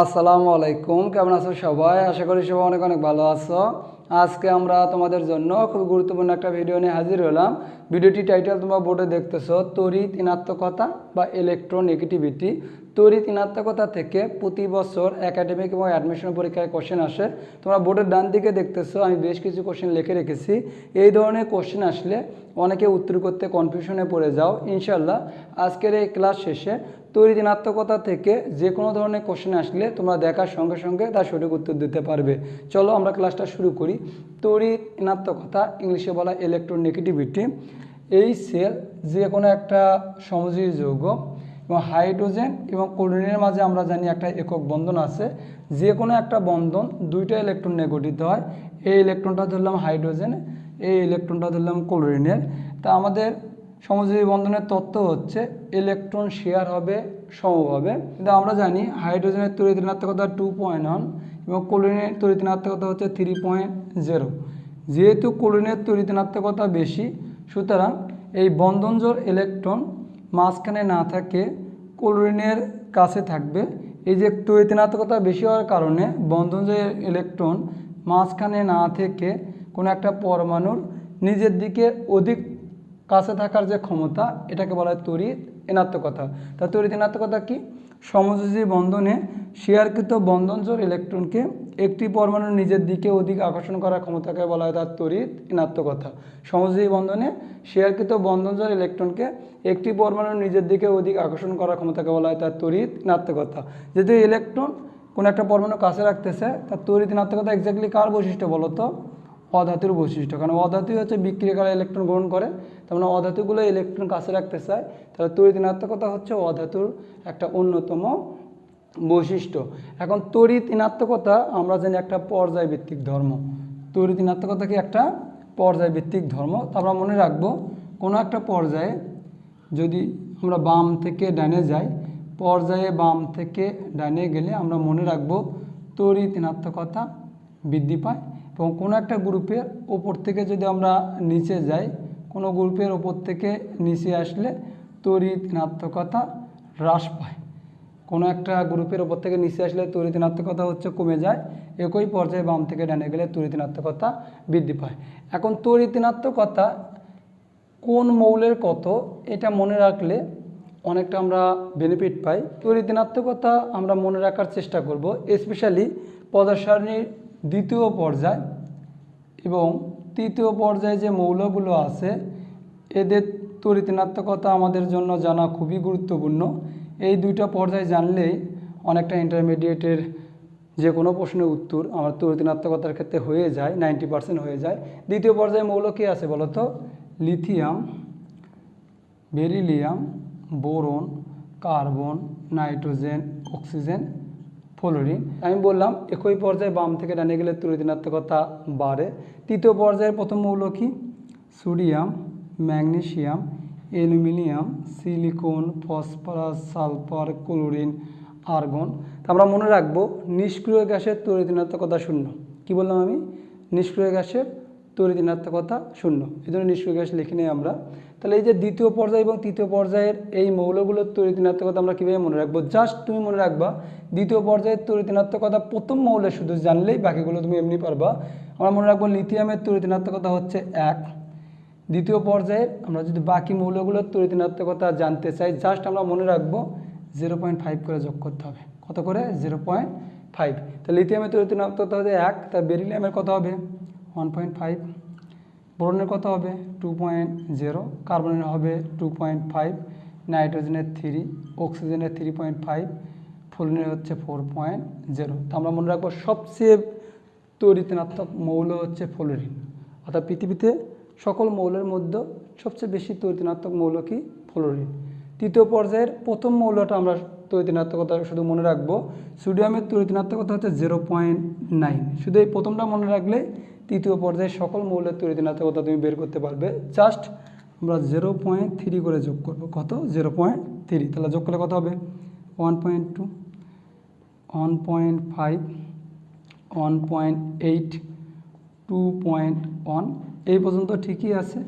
আসসালামু আলাইকুম। কেমন আছো সবাই? আশা করি সবাই অনেক অনেক ভালো আছো। আজকে আমরা তোমাদের জন্য খুব গুরুত্বপূর্ণ একটা ভিডিও নিয়ে হাজির হলাম। ভিডিওটি টাইটেল তোমরা বোর্ডে দেখতেছো তরি তিনাত্মকতা বা ইলেকট্রোনেগেটিভিটি তড়িৎ ঋণাত্মকতা থেকে প্রতি বছর একাডেমিক এবং অ্যাডমিশন পরীক্ষায় কোশ্চেন আসে। তোমরা বোর্ডের ডান দিকে দেখতেছো, আমি বেশ কিছু কোশ্চেন লিখে রেখেছি। এই ধরনের কোশ্চেন আসলে অনেকে উত্তর করতে কনফিউশনে পড়ে যাও। ইনশাল্লাহ আজকের এই ক্লাস শেষে তৈরি ঋণাত্মকতা থেকে যে কোনো ধরনের কোশ্চেন আসলে তোমরা দেখার সঙ্গে সঙ্গে তার সঠিক উত্তর দিতে পারবে। চলো আমরা ক্লাসটা শুরু করি। তড়িৎ ঋণাত্মকতা, ইংলিশে বলা ইলেকট্রোনেগেটিভিটি এই সেল যে কোনো একটা সমযোজী যৌগ এবং হাইড্রোজেন এবং ক্লোরিনের মাঝে আমরা জানি একটা একক বন্ধন আছে যে কোনো একটা বন্ধন দুইটা ইলেকট্রন গঠিত হয়, এই ইলেকট্রনটা ধরলাম হাইড্রোজেন এই ইলেকট্রনটা ধরলাম ক্লোরিনের তা আমাদের সমযোজী বন্ধনের তত্ত্ব হচ্ছে ইলেকট্রন শেয়ার হবে, সমভাবে। কিন্তু আমরা জানি হাইড্রোজেনের তড়িৎ ঋণাত্মকতা টু পয়েন্ট ওয়ান এবং ক্লোরিনের তড়িৎ ঋণাত্মকতা হচ্ছে থ্রি পয়েন্ট জিরো যেহেতু ক্লোরিনের তড়িৎ ঋণাত্মকতা বেশি, সুতরাং এই বন্ধনজোর ইলেকট্রন মাঝখানে না থাকে ক্লোরিনের কাছে থাকবে। এই যে তড়িৎ ঋণাত্মকতা বেশি হওয়ার কারণে বন্ধনজোর ইলেকট্রন মাঝখানে না থেকে কোনো একটা পরমাণুর নিজের দিকে অধিক কাছে থাকার যে ক্ষমতা, এটাকে বলা হয় তড়িৎ ঋণাত্মকতা তা তড়িৎ ঋণাত্মকতা কি? সমযোজী বন্ধনে শেয়ারকৃত বন্ধনজোর ইলেকট্রনকে একটি পরমাণুর নিজের দিকে অধিক আকর্ষণ করার ক্ষমতাকে বলা হয় তার তড়িৎ ঋণাত্মকতা। সমযোজী বন্ধনে শেয়ারকৃত বন্ধনজোর ইলেকট্রনকে একটি পরমাণুর নিজের দিকে অধিক আকর্ষণ করার ক্ষমতাকে বলা হয় তার তড়িৎ ঋণাত্মকতা। যেহেতু ইলেকট্রন কোনো একটা পরমাণু কাছে রাখতেছে, তার তড়িৎ ঋণাত্মকতা এক্স্যাক্টলি কার বৈশিষ্ট্য বলো তো অধাতুর বৈশিষ্ট্য। কারণ অধাতু হচ্ছে বিক্রিয়াকারে ইলেকট্রন গ্রহণ করে, তার মানে অধাতুগুলো ইলেকট্রন কাছে রাখতে চায়। তাহলে তড়িৎ হচ্ছে অধাতুর একটা অন্যতম বৈশিষ্ট্য। এখন তড়িৎ ঋণাত্মকতা, আমরা জানি একটা পর্যায়ভিত্তিক ধর্ম। তড়িৎ ঋণাত্মকতা কি একটা পর্যায়ভিত্তিক ধর্ম? আমরা মনে রাখব, কোনো একটা পর্যায়ে যদি আমরা বাম থেকে ডানে যাই, পর্যায়ে বাম থেকে ডানে গেলে আমরা মনে রাখব তড়িৎ ঋণাত্মকতা বৃদ্ধি পায়। এবং কোনো একটা গ্রুপের ওপর থেকে যদি আমরা নিচে যাই, কোনো গ্রুপের ওপর থেকে নিচে আসলে তড়িৎ ঋণাত্মকতা হ্রাস পায়। কোনো একটা গ্রুপের ওপর থেকে নিচে আসলে তড়িৎ ঋণাত্মকতা হচ্ছে কমে যায়, একই পর্যায়ে বাম থেকে ডানে গেলে তড়িৎ ঋণাত্মকতা বৃদ্ধি পায়। এখন তড়িৎ ঋণাত্মকতা কোন মৌলের কত, এটা মনে রাখলে অনেকটা আমরা বেনিফিট পাই। তড়িৎ ঋণাত্মকতা আমরা মনে রাখার চেষ্টা করব স্পেশালি পদার্থ সারণীর দ্বিতীয় পর্যায় এবং তৃতীয় পর্যায়ে যে মৌলগুলো আছে, এদের তড়িৎ ঋণাত্মকতা আমাদের জন্য জানা খুবই গুরুত্বপূর্ণ। এই দুইটা পর্যায় জানলেই অনেকটা ইন্টারমিডিয়েটের যে কোনো প্রশ্নের উত্তর আমার তড়িৎ ঋণাত্মকতার ক্ষেত্রে হয়ে যায় নাইনটি পার্সেন্ট হয়ে যায়। দ্বিতীয় পর্যায়ে মৌল কী আছে বলো তো lithium, beryllium, boron, carbon, nitrogen, oxygen fluorine আমি বললাম একই পর্যায়ে বাম থেকে ডানে গেলে তুলনাত্মকতা বাড়ে। তৃতীয় পর্যায়ের প্রথম মৌল কি? Sodium magnesium aluminium silicon phosphorus sulphur chlorine argon. তা আমরা মনে রাখব নিষ্ক্রিয় গ্যাসের তুলনাত্মকতা শূন্য। কি বললাম আমি? নিষ্ক্রিয় গ্যাসের তড়িৎ ঋণাত্মকতা শূন্য। এই জন্য নিষ্ক্রিয় গ্যাস লিখে নেই আমরা তাহলে এই যে দ্বিতীয় পর্যায় এবং তৃতীয় পর্যায়ের এই মৌলগুলোর তড়িৎ ঋণাত্মকতা আমরা কীভাবে মনে রাখব? জাস্ট তুমি মনে রাখবা, দ্বিতীয় পর্যায়ের তড়িৎ ঋণাত্মকতা প্রথম মৌলে শুধু জানলেই বাকিগুলো তুমি এমনি পারবা। আমরা মনে রাখব লিথিয়ামের তড়িৎ ঋণাত্মকতা হচ্ছে এক। দ্বিতীয় পর্যায়ের আমরা যদি বাকি মৌলগুলোর তড়িৎ ঋণাত্মকতা জানতে চাই, জাস্ট আমরা মনে রাখব জিরো পয়েন্ট ফাইভ করে যোগ করতে হবে। কত করে? Zero point five. তা লিথিয়ামের তড়িৎ ঋণাত্মকতা হবে এক তার বেরিলিয়ামের কত হবে? ওয়ান পয়েন্ট ফাইভ বোরনের কত হবে? টু পয়েন্ট জিরো কার্বনের হবে টু পয়েন্ট ফাইভ নাইট্রোজেনের থ্রি অক্সিজেনের থ্রি পয়েন্ট ফাইভ ফ্লোরিনের হচ্ছে ফোর পয়েন্ট জিরো তো আমরা মনে রাখব সবচেয়ে তরিতনাত্মক মৌল হচ্ছে ফ্লোরিন অর্থাৎ পৃথিবীতে সকল মৌলের মধ্যে সবচেয়ে বেশি তরিতনাত্মক মৌল কি? ফ্লোরিন তৃতীয় পর্যায়ের প্রথম মৌলটা আমরা তরিতনাত্মকতা শুধু মনে রাখব। সোডিয়ামের তরিতনাত্মকতা হচ্ছে জিরো পয়েন্ট নাইন শুধু এই প্রথমটা মনে রাখলে তৃতীয় পর্যায়ে সকল মৌলের তৈরি তরিতনাত্মকতা তুমি বের করতে পারবে। জাস্ট আমরা জিরো পয়েন্ট থ্রি করে যোগ করব। কত? জিরো পয়েন্ট থ্রি তাহলে যোগ করলে কত হবে? One point two one point five one point eight two point one এই পর্যন্ত ঠিকই আছে।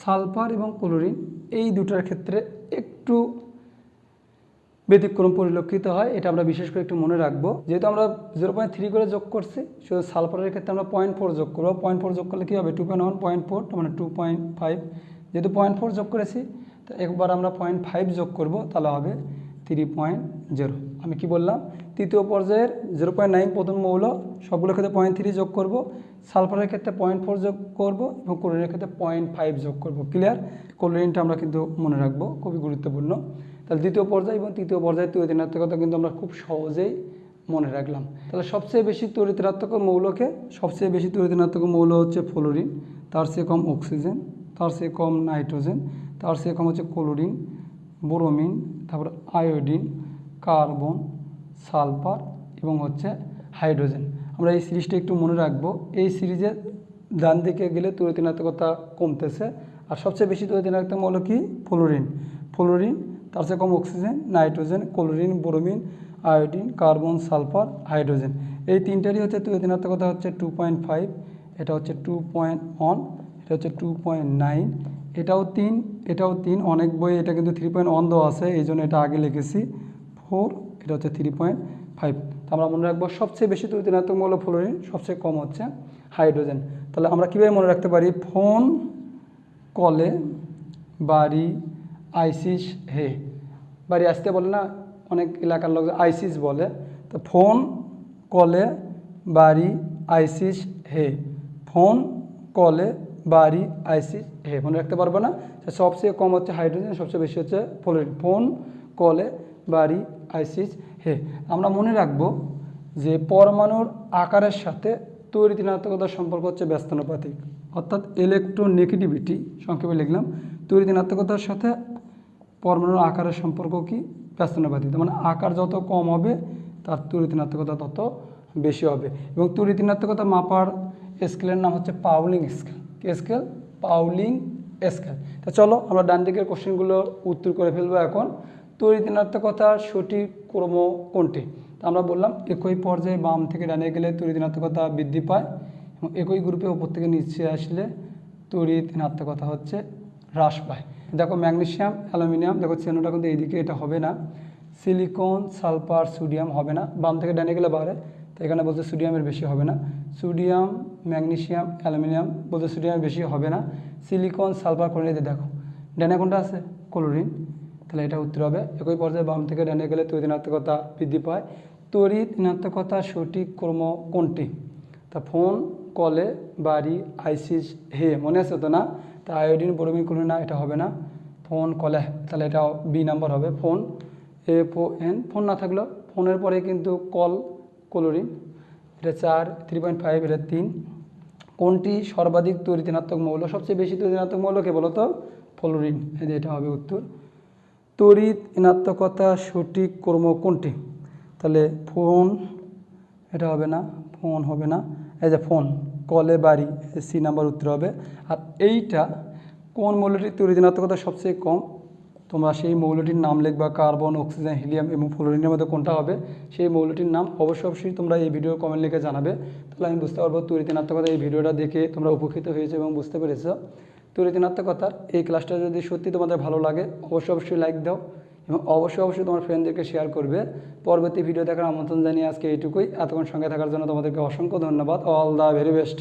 সালফার এবং ক্লোরিন, এই দুটার ক্ষেত্রে একটু ব্যতিক্রম পরিলক্ষিত হয়, এটা আমরা বিশেষ করে একটু মনে রাখব। যেহেতু আমরা জিরো পয়েন্ট থ্রি করে যোগ করছি, শুধু সালফারের ক্ষেত্রে আমরা পয়েন্ট ফোর যোগ করব। পয়েন্ট ফোর যোগ করলে কী হবে? Two point one point four মানে টু পয়েন্ট ফাইভ যেহেতু পয়েন্ট ফোর যোগ করেছি, তো একবার আমরা পয়েন্ট ফাইভ যোগ করব, তাহলে হবে থ্রি পয়েন্ট জিরো আমি কি বললাম? তৃতীয় পর্যায়ের জিরো পয়েন্ট নাইন প্রথম মৌল, সবগুলোর ক্ষেত্রে পয়েন্ট থ্রি যোগ করব। সালফারের ক্ষেত্রে পয়েন্ট ফোর যোগ করব এবং ক্লোরিনের ক্ষেত্রে পয়েন্ট ফাইভ যোগ করব। ক্লিয়ার ক্লোরিনটা আমরা কিন্তু মনে রাখব, খুবই গুরুত্বপূর্ণ। তাহলে দ্বিতীয় পর্যায় এবং তৃতীয় পর্যায়ে তৈরিনাত্মকতা কিন্তু আমরা খুব সহজেই মনে রাখলাম। তাহলে সবচেয়ে বেশি তরিতনাত্মক মৌলকে, সবচেয়ে বেশি তরিতনাত্মক মৌল হচ্ছে ফ্লোরিন, তার চেয়ে কম অক্সিজেন, তার চেয়ে কম নাইট্রোজেন, তার চেয়ে কম হচ্ছে ক্লোরিন, বোরোমিন, তারপর আয়োডিন, কার্বন, সালফার এবং হচ্ছে হাইড্রোজেন। আমরা এই সিরিজটা একটু মনে রাখব। এই সিরিজে ডান দিকে গেলে তরিতনাত্মকতা কমতেছে। আর সবচেয়ে বেশি তরিতনাত্মক মৌল কি? ফ্লোরিন। ফ্লোরিন তার চেয়ে কম oxygen, nitrogen, chlorine, bromine, iodine, carbon, sulphur, hydrogen. এই তিনটারই হচ্ছে তরিতনাত্মকতা হচ্ছে টু পয়েন্ট ফাইভ, এটা হচ্ছে টু পয়েন্ট ওয়ান, এটা হচ্ছে টু পয়েন্ট নাইন। এটাও তিন এটাও তিন, অনেক বই এটা কিন্তু থ্রি পয়েন্ট ওয়ান দেওয়া আছে, এই জন্য এটা আগে লিখেছি। ফোর, এটা হচ্ছে থ্রি পয়েন্ট ফাইভ। তো আমরা মনে রাখব সবচেয়ে বেশি তরিতনাত্মক মৌল ফ্লোরিন, সবচেয়ে কম হচ্ছে হাইড্রোজেন। তাহলে আমরা কীভাবে মনে রাখতে পারি? ফোন কলে বাড়ি আইসিস, হে। বাড়ি আসতে বলে না, অনেক এলাকার লোক আইসিস বলে। তো ফোন কলে বাড়ি আইসিস, হে। ফোন কলে বাড়ি আইসিস, হে। মনে রাখতে পারব না সবচেয়ে কম হচ্ছে হাইড্রোজেন, সবচেয়ে বেশি হচ্ছে ফ্লোরিন। ফোন কলে বাড়ি আইসিস, হে। আমরা মনে রাখব যে পরমাণুর আকারের সাথে তৈরি ঋণাত্মকতার সম্পর্ক হচ্ছে ব্যস্তানুপাতিক। অর্থাৎ ইলেকট্রোনেগেটিভিটি সংক্ষেপে লিখলাম, তৈরি ঋণাত্মকতার সাথে পরমাণুর আকারের সম্পর্ক কি? ব্যস্তানুপাতিক তার মানে আকার যত কম হবে, তার তৈরি ঋণাত্মকতা তত বেশি হবে। এবং তৈরি ঋণাত্মকতা মাপার স্কেলের নাম হচ্ছে পাউলিং স্কেল কি স্কেল পাউলিং স্কেল তা চলো, আমরা ডান দিকের কোশ্চেনগুলো উত্তর করে ফেলব এখন। তৈরি ঋণাত্মকতার সঠিক ক্রম কোনটি? তা আমরা বললাম, একই পর্যায়ে বাম থেকে ডানে গেলে তৈরি ঋণাত্মকতা বৃদ্ধি পায় এবং একই গ্রুপে ওপর থেকে নিচে আসলে তৈরি হচ্ছে হ্রাস পায়। দেখো ম্যাগনেশিয়াম, অ্যালুমিনিয়াম, দেখো চেনোটা কিন্তু এইদিকে এটা হবে না। সিলিকন, সালফার, সোডিয়াম হবে না। বাম থেকে ডানে গেলে বাড়ে, তো এখানে বলছে সোডিয়ামের বেশি হবে না। সোডিয়াম ম্যাগনেসিয়াম অ্যালুমিনিয়াম বলতে সোডিয়ামের বেশি হবে না। সিলিকন, সালফার, ক্লোরিনে দেখো। ডানে কোনটা আছে? ক্লোরিন। তাহলে এটা উত্তর হবে। একই পর্যায়ে বাম থেকে ডানে গেলে তৈরি ঋণাত্মকতা বৃদ্ধি পায়। তড়িৎ ঋণাত্মকতা সঠিক ক্রম কোনটি? তা ফোন, কলে, বাড়ি, আইসিস, হে, মনে আছে তো না? তা আয়োডিন, বরমিন কোনো না, এটা হবে না। ফোন, কলে, তাহলে এটা বি নাম্বার হবে। Phone F O N, phone না থাকলেও ফোনের পরে কিন্তু কল, ক্লোরিন, এটা চার, থ্রি পয়েন্ট ফাইভ, এটা তিন। কোনটি সর্বাধিক তরিতনাত্মক মৌল? সবচেয়ে বেশি তরিতনাত্মক মৌল কে বলো তো ফ্লোরিন যে এটা হবে উত্তর। তড়িৎ ঋণাত্মকতা সঠিক কর্ম কোনটি? তাহলে ফোন, এটা হবে না, ফোন হবে না। এই যে ফোন কলে বাড়ি সি নাম্বার উত্তর হবে। আর এইটা কোন মৌলটির তড়িৎ ঋণাত্মকতা সবচেয়ে কম? তোমরা সেই মৌলটির নাম লিখবা, কার্বন, অক্সিজেন, হিলিয়াম এবং ফ্লোরিনের মধ্যে কোনটা হবে? সেই মৌলটির নাম অবশ্যই অবশ্যই তোমরা এই ভিডিও কমেন্ট লিখে জানাবে। তাহলে আমি বুঝতে পারব তড়িৎ ঋণাত্মকতা এই ভিডিওটা দেখে তোমরা উপকৃত হয়েছে এবং বুঝতে পেরেছ। তড়িৎ ঋণাত্মকতার এই ক্লাসটা যদি সত্যি তোমাদের ভালো লাগে, অবশ্যই অবশ্যই লাইক দাও। এবং অবশ্যই অবশ্যই তোমার ফ্রেন্ডদেরকে শেয়ার করবে। পরবর্তী ভিডিও দেখার আমন্ত্রণ জানিয়ে আজকে এইটুকুই। এতক্ষণ সঙ্গে থাকার জন্য তোমাদেরকে অসংখ্য ধন্যবাদ। All the very best